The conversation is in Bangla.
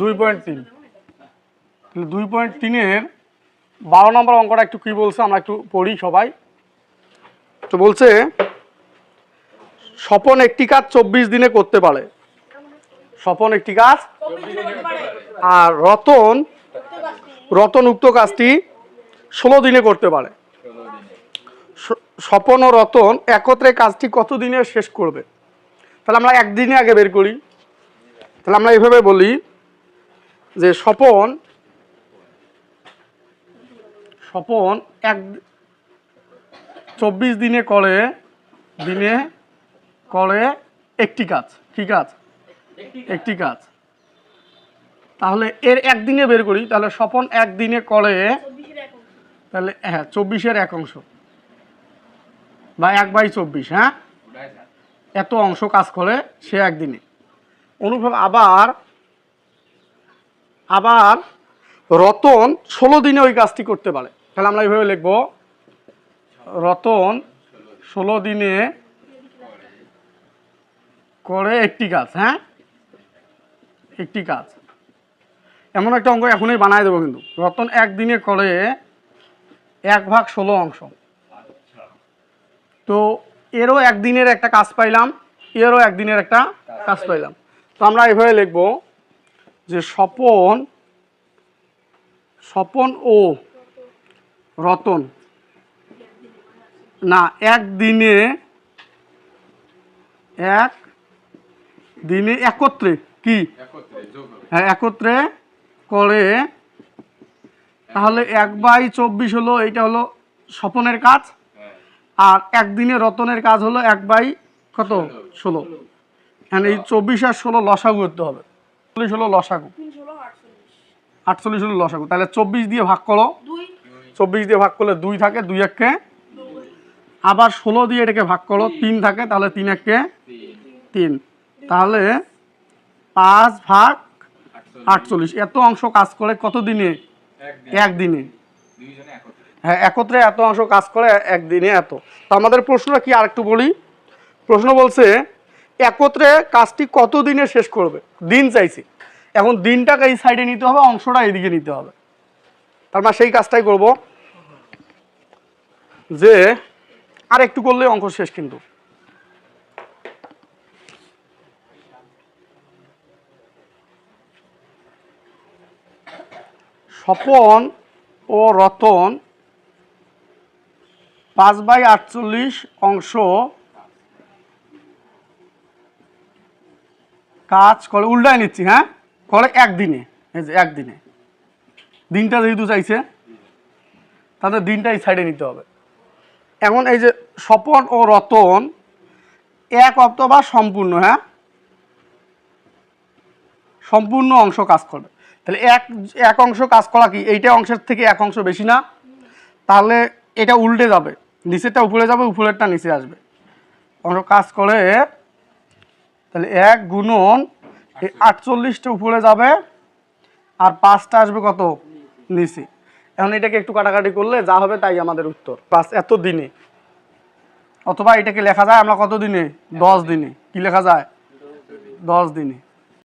দুই পয়েন্ট তিন। দুই পয়েন্ট তিনের বারো নম্বর অঙ্কটা একটু কী বলছে, আমরা একটু পড়ি সবাই। তো বলছে, স্বপন একটি কাজ চব্বিশ দিনে করতে পারে। স্বপন একটি কাজ আর রতন রতন উক্ত কাজটি ষোলো দিনে করতে পারে। স্বপন ও রতন একত্রে কাজটি কত দিনে শেষ করবে? তাহলে আমরা একদিনে আগে বের করি। তাহলে আমরা এইভাবে বলি যে স্বপন স্বপন এক চব্বিশ দিনে করে দিনে করে একটি কাজ। কি কাজ? একটি কাজ। তাহলে এর একদিনে বের করি, তাহলে স্বপন একদিনে করে, তাহলে হ্যাঁ চব্বিশের এক অংশ। বা এক বাই চব্বিশ হ্যাঁ? এত অংশ কাজ করে সে একদিনে। অনুভব আবার আবার রতন ষোলো দিনে ওই কাজটি করতে পারে। তাহলে আমরা এইভাবে লিখব, রতন ষোলো দিনে করে একটি কাজ হ্যাঁ? একটি কাজ। এমন একটা অঙ্ক এখনই বানায় দেবো কিন্তু। রতন একদিনে করে এক ভাগ ষোলো অংশ। তো এরও একদিনের একটা কাজ পাইলাম, এরও একদিনের একটা কাজ পাইলাম। তো আমরা এভাবে লিখব যে স্বপন স্বপন ও রতন। না একদিনে এক দিনে একত্রে কি? হ্যাঁ একত্রে করে। তাহলে এক বাই চব্বিশ হলো এইটা হলো স্বপনের কাজ। আর একদিনে রতনের কাজ হলো এক বাই কত? ষোলো। হ্যাঁ এই চব্বিশ আর ষোলো লসাগু করতে হবে। চল্লিশ হলো লসাগু। আটচল্লিশ হলো লসাগু। তাহলে চব্বিশ দিয়ে ভাগ করো। চব্বিশ দিয়ে ভাগ করলে দুই থাকে দুই এককে আবার ষোলো দিয়ে এটাকে ভাগ করো তিন। থাকে তাহলে তিন এককে তিন। তাহলে পাঁচ ভাগ আটচল্লিশ। এত অংশ কাজ করে কত দিনে একদিনে। হ্যাঁ একত্রে এত অংশ কাজ করে একদিনে এত। তো আমাদের প্রশ্নটা কি আরেকটু বলি? প্রশ্ন বলছে একত্রে কাজটি কত দিনে শেষ করবে? দিন চাইছি। এখন দিনটাকে এই সাইডে নিতে হবে, অংশটা এইদিকে নিতে হবে। তার মানে সেই কাজটাই করব যে আর একটু করলে অঙ্ক শেষ কিন্তু। স্বপন ও রতন পাঁচ বাই আটচল্লিশ অংশ কাজ করে উল্টায় নিচ্ছি হ্যাঁ? করে একদিনে, এই যে একদিনে। দিনটা যেহেতু চাইছে, তাদের দিনটা এই সাইডে নিতে হবে। এখন এই যে স্বপন ও রতন এক অথবা সম্পূর্ণ হ্যাঁ? সম্পূর্ণ অংশ কাজ করবে। তাহলে এক এক অংশ কাজ করা কি? এইটা অংশের থেকে এক অংশ বেশি না। তাহলে এটা উল্টে যাবে, নিচেরটা উপরে যাবে, উপরেরটা নিচে আসবে। অংশ কাজ করে তাহলে এক গুণন এই আটচল্লিশটা উপরে যাবে আর পাঁচটা আসবে কত? নিচে। এখন এটাকে একটু কাটাকাটি করলে যা হবে তাই আমাদের উত্তর। পাঁচ এত দিনে। অথবা এটাকে লেখা যায় আমরা কত দিনে? দশ দিনে। কি লেখা যায়? দশ দিনে।